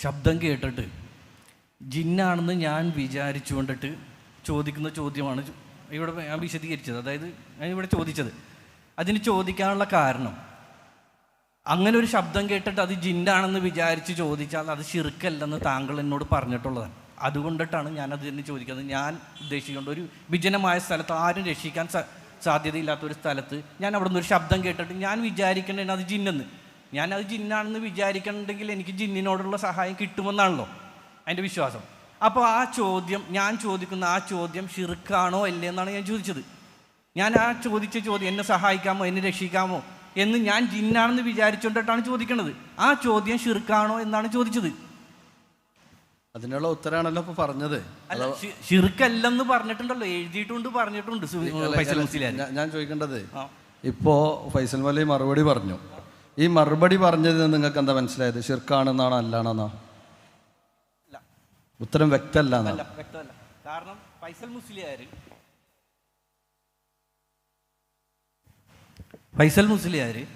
ശബ്ദം കേട്ടിട്ട് ജിന്നാണെന്ന് ഞാൻ വിചാരിച്ചു കൊണ്ടിട്ട് ചോദിക്കുന്ന ചോദ്യമാണ്. ഇവിടെ ഞാൻ വിശദീകരിച്ചത്. അതായത് ഞാൻ ഇവിടെ ചോദിച്ചത്. അതിന് ചോദിക്കാനുള്ള കാരണം. അങ്ങനെ ഒരു ശബ്ദം കേട്ടിട്ട് അത് ജിന്നാണെന്ന് വിചാരിച്ച് ചോദിച്ചാൽ അത് ശിർക്കല്ലെന്ന് താങ്കൾ എന്നോട് പറഞ്ഞിട്ടുള്ളതാണ്. അതുകൊണ്ടിട്ടാണ് ഞാൻ അത് തന്നെ ചോദിക്കുന്നത്. ഞാൻ ഉദ്ദേശിക്കേണ്ട ഒരു വിജനമായ സ്ഥലത്ത് ആരും രക്ഷിക്കാൻ സാധ്യതയില്ലാത്ത ഒരു സ്ഥലത്ത് ഞാൻ അവിടെ നിന്ന് ഒരു ശബ്ദം കേട്ടിട്ട് ഞാൻ വിചാരിക്കേണ്ടത് അത് ജിന്നെന്ന്. ഞാൻ അത് ജിന്നാണെന്ന് വിചാരിക്കണമെങ്കിൽ എനിക്ക് ജിന്നിനോടുള്ള സഹായം കിട്ടുമെന്നാണല്ലോ അതിന്റെ വിശ്വാസം. അപ്പോൾ ആ ചോദ്യം ഞാൻ ചോദിക്കുന്ന ആ ചോദ്യം ഷിർക്കാണോ അല്ലേ എന്നാണ് ഞാൻ ചോദിച്ചത്. ഞാൻ ആ ചോദിച്ച ചോദ്യം എന്നെ സഹായിക്കാമോ എന്നെ രക്ഷിക്കാമോ എന്ന് ഞാൻ ജിന്നാണെന്ന് വിചാരിച്ചുകൊണ്ടിട്ടാണ് ചോദിക്കുന്നത് ആ ചോദ്യം ഷിർക്കാണോ എന്നാണ് ചോദിച്ചത്. അതിനുള്ള ഉത്തരാണല്ലോ ഇപ്പൊ പറഞ്ഞത്. ഷിർക്കല്ലെന്ന് പറഞ്ഞിട്ടുണ്ടല്ലോ എഴുതിയിട്ടുണ്ട് പറഞ്ഞിട്ടുണ്ട് ഞാൻ ചോദിക്കേണ്ടത് ഇപ്പോ ഫൈസൽ മലി മറുപടി പറഞ്ഞു. ഈ മറുപടി പറഞ്ഞതിൽ നിന്ന് നിങ്ങൾക്ക് എന്താ മനസ്സിലായത്? ഷിർക്കാണെന്നാണോ അല്ലാണെന്നോ? അല്ല. ഉത്തരം വ്യക്തമല്ല വ്യക്തമല്ല. കാരണം ഫൈസൽ മുസ്ലിയാർ ഫൈസൽ മുസ്ലിയാർ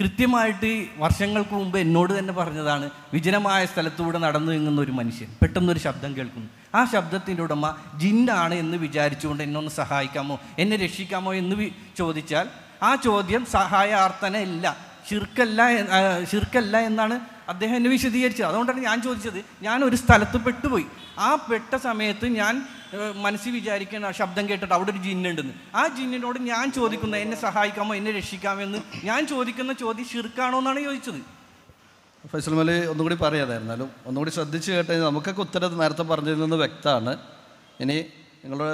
കൃത്യമായിട്ട് വർഷങ്ങൾക്ക് മുമ്പ് എന്നോട് തന്നെ പറഞ്ഞതാണ് വിജനമായ സ്ഥലത്തൂടെ നടന്നു നീങ്ങുന്ന ഒരു മനുഷ്യൻ. പെട്ടെന്നൊരു ശബ്ദം കേൾക്കുന്നു. ആ ശബ്ദത്തിന്റെ ഉടമ ജിന്നാണ് എന്ന് വിചാരിച്ചുകൊണ്ട് എന്നെ ഒന്ന് സഹായിക്കാമോ എന്നെ രക്ഷിക്കാമോ എന്ന് ചോദിച്ചാൽ ആ ചോദ്യം സഹായാർത്ഥന ഇല്ല. ശിർക്കല്ല ഷിർക്കല്ല എന്നാണ് അദ്ദേഹം എന്നെ വിശദീകരിച്ചത്. അതുകൊണ്ടാണ് ഞാൻ ചോദിച്ചത്. ഞാൻ ഒരു സ്ഥലത്ത് പെട്ടുപോയി. ആ പെട്ട സമയത്ത് ഞാൻ മനസ്സിൽ വിചാരിക്കുന്ന ശബ്ദം കേട്ടിട്ട് അവിടെ ഒരു ജിന്നുണ്ടെന്ന്. ആ ജിന്നിനോട് ഞാൻ ചോദിക്കുന്ന എന്നെ സഹായിക്കാമോ എന്നെ രക്ഷിക്കാമോ എന്ന് ഞാൻ ചോദിക്കുന്ന ചോദ്യം ഷിർക്കാണോ എന്നാണ് ചോദിച്ചത്. ഫൈസൽ മലി ഒന്നുകൂടി പറയാതായിരുന്നാലും ഒന്നുകൂടി ശ്രദ്ധിച്ച് കേട്ടാൽ നമുക്കൊക്കെ ഉത്തരം നേരത്തെ പറഞ്ഞതിൽ നിന്ന് വ്യക്തമാണ്. ഇനി നിങ്ങളുടെ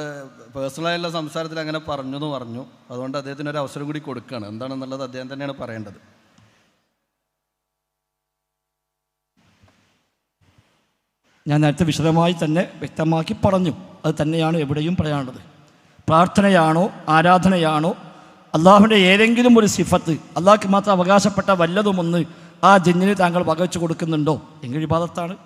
പേഴ്സണലായുള്ള സംസാരത്തിൽ അങ്ങനെ പറഞ്ഞു എന്ന് പറഞ്ഞു. അതുകൊണ്ട് അദ്ദേഹത്തിന് ഒരു അവസരം കൂടി കൊടുക്കുകയാണ്. എന്താണെന്നുള്ളത് അദ്ദേഹം തന്നെയാണ് പറയേണ്ടത്. ഞാൻ നേരത്തെ വിശദമായി തന്നെ വ്യക്തമാക്കി പറഞ്ഞു. അത് തന്നെയാണ് എവിടെയും പറയാനുള്ളത്. പ്രാർത്ഥനയാണോ ആരാധനയാണോ അള്ളാഹുവിന്റെ ഏതെങ്കിലും ഒരു സിഫത്ത് അള്ളാഹ്ക്ക് മാത്രം അവകാശപ്പെട്ട വല്ലതുമൊന്ന് ആ ജിന്നിന് താങ്കൾ വകവെച്ച് കൊടുക്കുന്നുണ്ടോ? എങ്കിൽ വിവാദത്താണ്.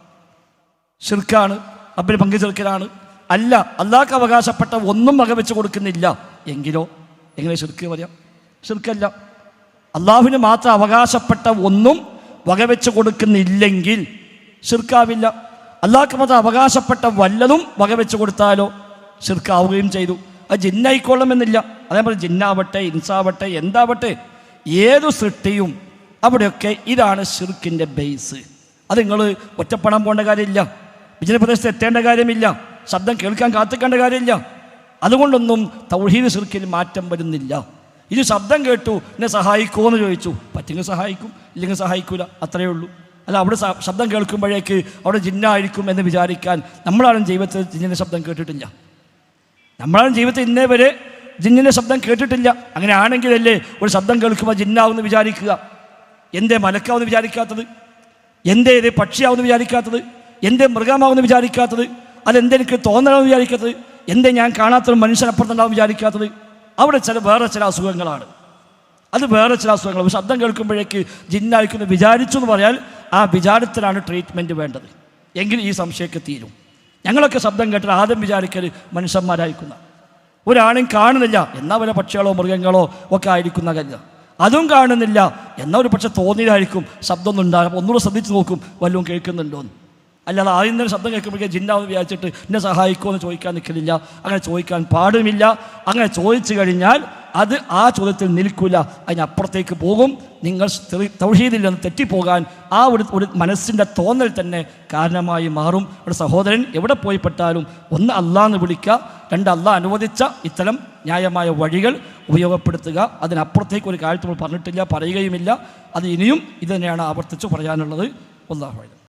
ഷിർക്കാണ് അബ്ബിന് പങ്കു ചേർക്കലാണ് അല്ല അള്ളാഹ്ക്ക് അവകാശപ്പെട്ട ഒന്നും വകവെച്ച് കൊടുക്കുന്നില്ല എങ്കിലോ? എങ്ങനെ ഷിർക്ക് പറയാം? ഷിർക്കല്ല അള്ളാഹുവിന് മാത്രം അവകാശപ്പെട്ട ഒന്നും വകവെച്ച് കൊടുക്കുന്നില്ലെങ്കിൽ ഷിർക്കാവില്ല അള്ളാഹ്ക്ക് മത അവകാശപ്പെട്ട വല്ലതും വകവെച്ച് കൊടുത്താലോ ചെറുക്കാവുകയും ചെയ്തു. അത് ജിന്നായിക്കൊള്ളണമെന്നില്ല. അതേപോലെ ജിന്നാവട്ടെ ഇൻസാവട്ടെ എന്താവട്ടെ ഏതു സൃഷ്ടിയും അവിടെയൊക്കെ ഇതാണ് ഷിർക്കിന്റെ ബേസ്. അത് നിങ്ങൾ ഒറ്റപ്പെടാൻ പോകേണ്ട കാര്യമില്ല. വിജയപ്രദേശത്ത് എത്തേണ്ട കാര്യമില്ല. ശബ്ദം കേൾക്കാൻ കാത്തിക്കേണ്ട കാര്യമില്ല. അതുകൊണ്ടൊന്നും തൗഹീദ് ഷിർക്കിൽ മാറ്റം വരുന്നില്ല. ഇത് ശബ്ദം കേട്ടു എന്നെ സഹായിക്കുമോ എന്ന് ചോദിച്ചു. പറ്റെങ്കിൽ സഹായിക്കും ഇല്ലെങ്കിൽ സഹായിക്കൂല. അത്രയേ ഉള്ളൂ. അല്ല അവിടെ ശബ്ദം കേൾക്കുമ്പോഴേക്ക് അവിടെ ജിന്നായിരിക്കും എന്ന് വിചാരിക്കാൻ നമ്മളാരും ജീവിതത്തിൽ ജിന്നിന്റെ ശബ്ദം കേട്ടിട്ടില്ല. നമ്മളാരും ജീവിതത്തിൽ ഇന്നേ വരെ ജിന്നിന്റെ ശബ്ദം കേട്ടിട്ടില്ല. അങ്ങനെ ആണെങ്കിലല്ലേ ഒരു ശബ്ദം കേൾക്കുമ്പോൾ ജിന്നാവെന്ന് വിചാരിക്കുക. എന്തേ മലക്കാവെന്ന് വിചാരിക്കാത്തത്? എന്തേ ഇത് പക്ഷിയാവെന്ന് വിചാരിക്കാത്തത്? എന്തേ മൃഗമാവെന്ന് വിചാരിക്കാത്തത്? അതെന്തേ എനിക്ക് തോന്നണമെന്ന് വിചാരിക്കാത്തത്? എന്തേ ഞാൻ കാണാത്തൊരു മനുഷ്യനപ്പുറത്തുണ്ടാവും വിചാരിക്കാത്തത്? അവിടെ ചില വേറെ ചില അസുഖങ്ങളാണ്. അത് വേറെ ചില അസുഖങ്ങൾ ശബ്ദം കേൾക്കുമ്പോഴേക്ക് ജിന്നായിരിക്കുന്നു വിചാരിച്ചു എന്ന് പറഞ്ഞാൽ ആ വിചാരത്തിലാണ് ട്രീറ്റ്മെന്റ് വേണ്ടത്. എങ്കിൽ ഈ സംശയമൊക്കെ തീരും. ഞങ്ങളൊക്കെ ശബ്ദം കേട്ടാൽ ആദ്യം വിചാരിക്കൽ മനുഷ്യന്മാരായിരിക്കുന്ന. ഒരാളും കാണുന്നില്ല എന്നാ വല്ല പക്ഷികളോ മൃഗങ്ങളോ ഒക്കെ ആയിരിക്കുന്ന കല്ല. അതും കാണുന്നില്ല എന്നാ ഒരു പക്ഷെ തോന്നിയതായിരിക്കും. ശബ്ദമൊന്നും ഉണ്ടാകും ഒന്നുകൂടെ ശ്രദ്ധിച്ച് നോക്കും വല്ലതും കേൾക്കുന്നുണ്ടോ എന്ന്. അല്ലാതെ ആദ്യം തന്നെ ശബ്ദം കേൾക്കുമ്പോഴേക്കും ജിന്നാവെന്ന് വിചാരിച്ചിട്ട് എന്നെ സഹായിക്കുമോ എന്ന് ചോദിക്കാൻ നിൽക്കുന്നില്ല അങ്ങനെ ചോദിക്കാൻ പാടുമില്ല. അങ്ങനെ ചോദിച്ചു കഴിഞ്ഞാൽ അത് ആ ചോദ്യത്തിൽ നിൽക്കില്ല അതിനപ്പുറത്തേക്ക് പോകും. നിങ്ങൾ തൗഹീദിൽ നിന്ന് തെറ്റിപ്പോകാൻ ആ ഒരു ഒരു മനസ്സിന്റെ തോന്നൽ തന്നെ കാരണമായി മാറും. ഒരു സഹോദരൻ എവിടെ പോയിപ്പെട്ടാലും ഒന്ന് അള്ളാന്ന് വിളിക്കുക രണ്ട് അല്ല അനുവദിച്ച ഇത്തരം ന്യായമായ വഴികൾ ഉപയോഗപ്പെടുത്തുക. അതിനപ്പുറത്തേക്ക് ഒരു കാര്യത്തിൽ പറഞ്ഞിട്ടില്ല പറയുകയുമില്ല. അത് ഇനിയും ഇത് തന്നെയാണ് ആവർത്തിച്ച് പറയാനുള്ളത്. ഒന്നാഹ്